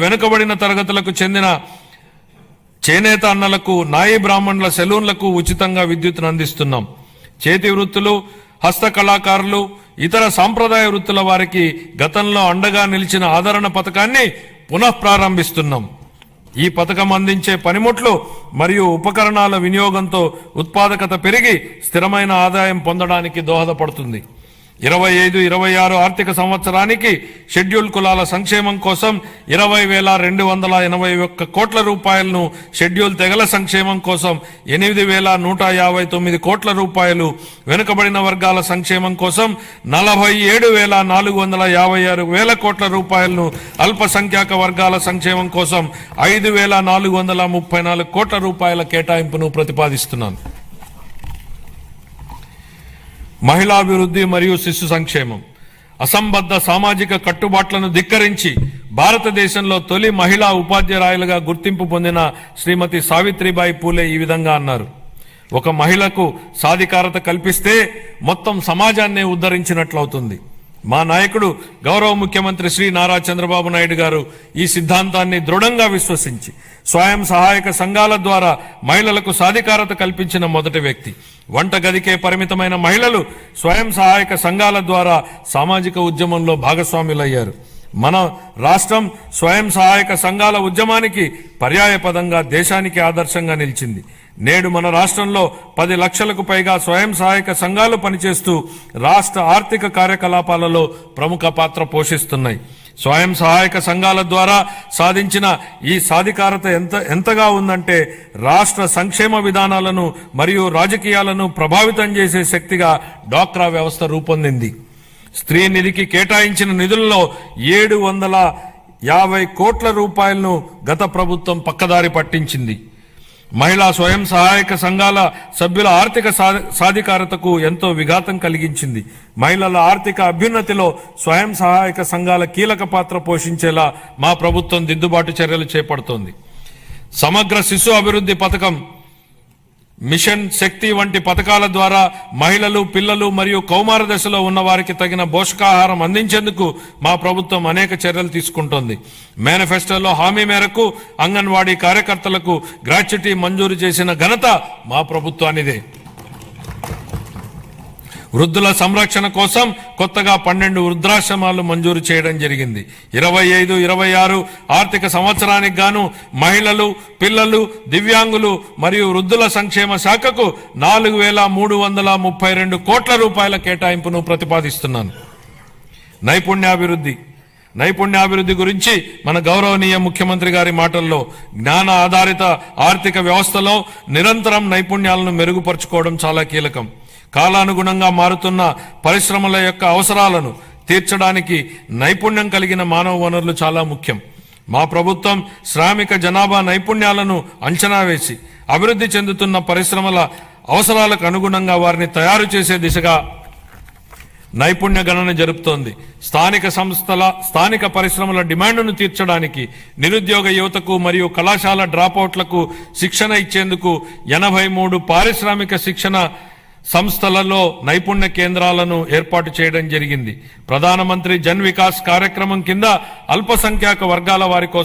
వెనుకబడిన తరగతులకు చెందిన చేనేత అన్నలకు నాయి బ్రాహ్మణుల సెలూన్లకు ఉచితంగా విద్యుత్ను అందిస్తున్నాం. చేతి వృత్తులు హస్తకళాకారులు ఇతర సాంప్రదాయ వృత్తుల వారికి గతంలో అండగా నిలిచిన ఆదరణ పథకాన్ని పునఃప్రారంభిస్తున్నాం ఈ పథకం అందించే పనిముట్లు మరియు ఉపకరణాల వినియోగంతో ఉత్పాదకత పెరిగి స్థిరమైన ఆదాయం పొందడానికి దోహదపడుతుంది. ఇరవై ఐదు ఇరవై ఆరు ఆర్థిక సంవత్సరానికి షెడ్యూల్ కులాల సంక్షేమం కోసం ఇరవై వేల రెండు వందల ఎనభై ఒక్క కోట్ల రూపాయలను షెడ్యూల్ తెగల సంక్షేమం కోసం ఎనిమిది వేల నూట యాభై తొమ్మిది కోట్ల రూపాయలు వెనుకబడిన వర్గాల సంక్షేమం కోసం నలభై ఏడు వేల నాలుగు వందల యాభై ఆరు వేల కోట్ల రూపాయలను అల్పసంఖ్యాక వర్గాల సంక్షేమం కోసం ఐదు వేల నాలుగు వందల ముప్పై నాలుగు కోట్ల రూపాయల కేటాయింపును ప్రతిపాదిస్తున్నాను. మహిళాభివృద్ధి మరియు శిశు సంక్షేమం. అసంబద్ధ సామాజిక కట్టుబాట్లను ధిక్కరించి భారతదేశంలో తొలి మహిళా ఉపాధ్యాయులుగా గుర్తింపు పొందిన శ్రీమతి సావిత్రిబాయి పూలే ఈ విధంగా అన్నారు. ఒక మహిళకు సాధికారత కల్పిస్తే మొత్తం సమాజాన్నే ఉద్ధరించినట్లవుతుంది. మా నాయకుడు గౌరవ ముఖ్యమంత్రి శ్రీ నారా చంద్రబాబు నాయుడు గారు ఈ సిద్ధాంతాన్ని దృఢంగా విశ్వసించి స్వయం సహాయక సంఘాల ద్వారా మహిళలకు సాధికారత కల్పించిన మొదటి వ్యక్తి. వంట గదికే పరిమితమైన మహిళలు స్వయం సహాయక సంఘాల ద్వారా సామాజిక ఉద్యమంలో భాగస్వాములయ్యారు. మన రాష్ట్రం స్వయం సహాయక సంఘాల ఉద్యమానికి పర్యాయపదంగా దేశానికి ఆదర్శంగా నిలిచింది. నేడు మన రాష్ట్రంలో పది లక్షలకు పైగా స్వయం సహాయక సంఘాలు పనిచేస్తూ రాష్ట్ర ఆర్థిక కార్యకలాపాలలో ప్రముఖ పాత్ర పోషిస్తున్నాయి. స్వయం సహాయక సంఘాల ద్వారా సాధించిన ఈ సాధికారత ఎంత ఎంతగా ఉందంటే రాష్ట్ర సంక్షేమ విధానాలను మరియు రాజకీయాలను ప్రభావితం చేసే శక్తిగా డాక్రా వ్యవస్థ రూపొందింది. స్త్రీ నిధికి కేటాయించిన నిధుల్లో ఏడు వందల యాభై కోట్ల రూపాయలను గత ప్రభుత్వం పక్కదారి పట్టించింది. మహిళా స్వయం సహాయక సంఘాల సభ్యుల ఆర్థిక సాధికారతకు ఎంతో విఘాతం కలిగించింది. మహిళల ఆర్థిక అభ్యున్నతిలో స్వయం సహాయక సంఘాల కీలక పాత్ర పోషించేలా మా ప్రభుత్వం దిద్దుబాటు చర్యలు చేపడుతోంది. సమగ్ర శిశు అభివృద్ధి పథకం మిషన్ శక్తి వంటి పథకాల ద్వారా మహిళలు పిల్లలు మరియు కౌమార దశలో ఉన్న వారికి తగిన పోషకాహారం అందించేందుకు మా ప్రభుత్వం అనేక చర్యలు తీసుకుంటోంది. మేనిఫెస్టోలో హామీ మేరకు అంగన్వాడీ కార్యకర్తలకు గ్రాట్యుటీ మంజూరు చేసిన ఘనత మా ప్రభుత్వానిదే. వృద్ధుల సంరక్షణ కోసం కొత్తగా పన్నెండు వృద్ధాశ్రమాలు మంజూరు చేయడం జరిగింది. ఇరవై ఐదు ఇరవై ఆరు ఆర్థిక సంవత్సరానికి గాను మహిళలు పిల్లలు దివ్యాంగులు మరియు వృద్ధుల సంక్షేమ శాఖకు నాలుగు వేల మూడు వందల ముప్పై రెండు కోట్ల రూపాయల కేటాయింపును ప్రతిపాదిస్తున్నాను. నైపుణ్యాభివృద్ధి. నైపుణ్యాభివృద్ధి గురించి మన గౌరవనీయ ముఖ్యమంత్రి గారి మాటల్లో జ్ఞాన ఆధారిత ఆర్థిక వ్యవస్థలో నిరంతరం నైపుణ్యాలను మెరుగుపరుచుకోవడం చాలా కీలకం. కాలానుగుణంగా మారుతున్న పరిశ్రమల యొక్క అవసరాలను తీర్చడానికి నైపుణ్యం కలిగిన మానవ వనరులు చాలా ముఖ్యం. మా ప్రభుత్వం శ్రామిక జనాభా నైపుణ్యాలను అంచనా వేసి అభివృద్ధి చెందుతున్న పరిశ్రమల అవసరాలకు అనుగుణంగా వారిని తయారు చేసే దిశగా నైపుణ్య గణన జరుపుతోంది. స్థానిక సంస్థల స్థానిక పరిశ్రమల డిమాండ్ను తీర్చడానికి నిరుద్యోగ యువతకు మరియు కళాశాల డ్రాపౌట్లకు శిక్షణ ఇచ్చేందుకు ఎనభై మూడు పారిశ్రామిక శిక్షణ సంస్థలలో నైపుణ్య కేంద్రాలను ఏర్పాటు చేయడం జరిగింది. ప్రధానమంత్రి జన్ వికాస్ కార్యక్రమం కింద అల్పసంఖ్యాక వర్గాల వారి కోసం